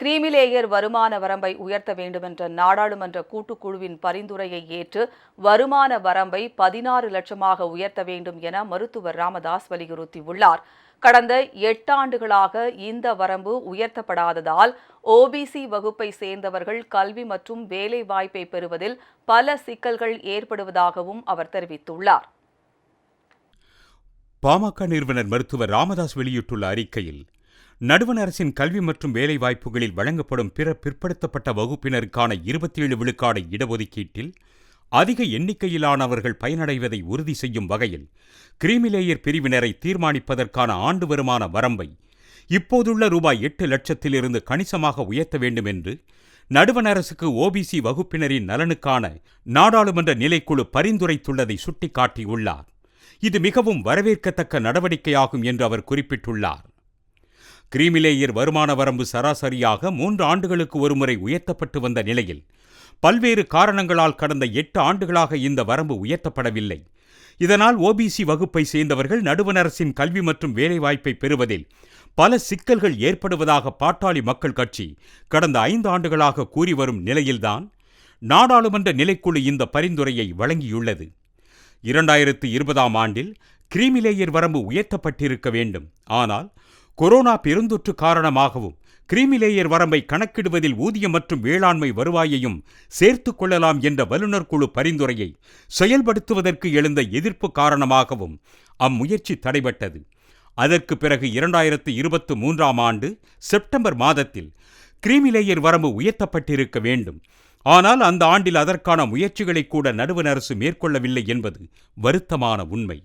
Creamy layer வருமான வரம்பை உயர்த்த வேண்டுமென்ற நாடாளுமன்ற கூட்டுக்குழுவின் பரிந்துரையை ஏற்று வருமான வரம்பை பதினாறு லட்சமாக உயர்த்த வேண்டும் என மருத்துவர் ராமதாஸ் வலியுறுத்தியுள்ளார். கடந்த எட்டாண்டுகளாக இந்த வரம்பு உயர்த்தப்படாததால் ஓபிசி வகுப்பை சேர்ந்தவர்கள் கல்வி மற்றும் வேலை வாய்ப்பை பெறுவதில் பல சிக்கல்கள் ஏற்படுவதாகவும் அவர் தெரிவித்துள்ளார். பாமக நிறுவனர் மருத்துவர் ராமதாஸ் வெளியிட்டுள்ள அறிக்கையில் நடுவண் அரசின் கல்வி மற்றும் வேலைவாய்ப்புகளில் வழங்கப்படும் பிற பிற்படுத்தப்பட்ட வகுப்பினருக்கான இருபத்தி ஏழு விழுக்காடு இடஒதுக்கீட்டில் அதிக எண்ணிக்கையிலானவர்கள் பயனடைவதை உறுதி செய்யும் வகையில் கிரீமிலேயர் பிரிவினரை தீர்மானிப்பதற்கான ஆண்டு வருமான வரம்பை இப்போதுள்ள ரூபாய் எட்டு லட்சத்திலிருந்து கணிசமாக உயர்த்த வேண்டும் என்று நடுவண் அரசுக்கு ஓபிசி வகுப்பினரின் நலனுக்கான நாடாளுமன்ற நிலைக்குழு பரிந்துரைத்துள்ளதை சுட்டிக்காட்டியுள்ளார். இது மிகவும் வரவேற்கத்தக்க நடவடிக்கையாகும் என்று அவர் குறிப்பிட்டுள்ளார். கிரீமிலேயர் வருமான வரம்பு சராசரியாக மூன்று ஆண்டுகளுக்கு ஒருமுறை உயர்த்தப்பட்டு வந்த நிலையில் பல்வேறு காரணங்களால் கடந்த எட்டு ஆண்டுகளாக இந்த வரம்பு உயர்த்தப்படவில்லை. இதனால் ஓபிசி வகுப்பை சேர்ந்தவர்கள் நடுவண் அரசின் கல்வி மற்றும் வேலைவாய்ப்பை பெறுவதில் பல சிக்கல்கள் ஏற்படுவதாக பாட்டாளி மக்கள் கட்சி கடந்த ஐந்து ஆண்டுகளாக கூறி வரும் நிலையில்தான் நாடாளுமன்ற நிலைக்குழு இந்த பரிந்துரையை வழங்கியுள்ளது. இரண்டாயிரத்து இருபதாம் ஆண்டில் கிரீமிலேயர் வரம்பு உயர்த்தப்பட்டிருக்க வேண்டும். ஆனால் கொரோனா பெருந்தொற்று காரணமாகவும் கிரீமிலேயர் வரம்பை கணக்கிடுவதில் ஊதியம் மற்றும் வேளாண்மை வருவாயையும் சேர்த்துக் கொள்ளலாம் என்ற வல்லுநர் குழு பரிந்துரையை செயல்படுத்துவதற்கு எழுந்த எதிர்ப்பு காரணமாகவும் அம்முயற்சி தடைபட்டது. அதற்கு பிறகு இரண்டாயிரத்து இருபத்து மூன்றாம் ஆண்டு செப்டம்பர் மாதத்தில் கிரீமிலேயர் வரம்பு உயர்த்தப்பட்டிருக்க வேண்டும். ஆனால் அந்த ஆண்டில் அதற்கான முயற்சிகளை கூட நடுவண் அரசு மேற்கொள்ளவில்லை என்பது வருத்தமான உண்மை.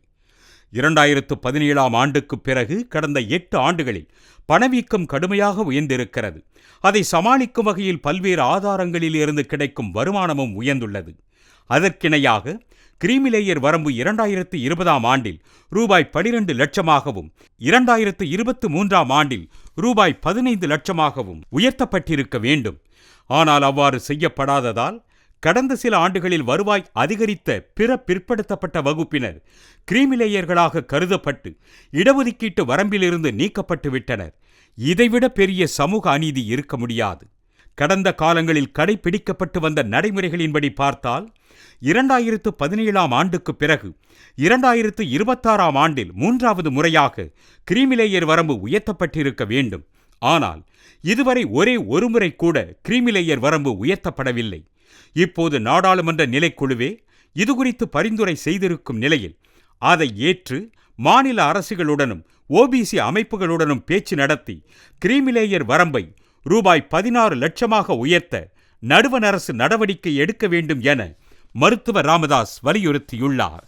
இரண்டாயிரத்து பதினேழாம் ஆண்டுக்கு பிறகு கடந்த எட்டு ஆண்டுகளில் பணவீக்கம் கடுமையாக உயர்ந்திருக்கிறது. அதை சமாளிக்கும் வகையில் பல்வேறு ஆதாரங்களில் இருந்து கிடைக்கும் வருமானமும் உயர்ந்துள்ளது. அதற்கிணையாக கிரீமிலேயர் வரம்பு இரண்டாயிரத்து இருபதாம் ஆண்டில் ரூபாய் பனிரெண்டு லட்சமாகவும் இரண்டாயிரத்து இருபத்து மூன்றாம் ஆண்டில் ரூபாய் பதினைந்து லட்சமாகவும் உயர்த்தப்பட்டிருக்க வேண்டும். ஆனால் அவ்வாறு செய்யப்படாததால் கடந்த சில ஆண்டுகளில் வருவாய் அதிகரித்த பிற பிற்படுத்தப்பட்ட வகுப்பினர் கிரீமிலேயர்களாக கருதப்பட்டு இடஒதுக்கீட்டு வரம்பிலிருந்து நீக்கப்பட்டு விட்டனர். இதைவிட பெரிய சமூக அநீதி இருக்க முடியாது. கடந்த காலங்களில் கடைபிடிக்கப்பட்டு வந்த நடைமுறைகளின்படி பார்த்தால் இரண்டாயிரத்து பதினேழாம் ஆண்டுக்கு பிறகு இரண்டாயிரத்து இருபத்தாறாம் ஆண்டில் மூன்றாவது முறையாக கிரீமிலேயர் வரம்பு உயர்த்தப்பட்டிருக்க வேண்டும். ஆனால் இதுவரை ஒரே ஒருமுறை கூட கிரீமிலேயர் வரம்பு உயர்த்தப்படவில்லை. இப்போது நாடாளுமன்ற நிலைக்குழுவே இதுகுறித்து பரிந்துரை செய்திருக்கும் நிலையில் அதை ஏற்று மாநில அரசுகளுடனும் ஓபிசி அமைப்புகளுடனும் பேச்சு நடத்தி கிரீமிலேயர் வரம்பை ரூபாய் பதினாறு லட்சமாக உயர்த்த நடுவண் அரசு நடவடிக்கை எடுக்க வேண்டும் என மருத்துவர் ராமதாஸ் வலியுறுத்தியுள்ளார்.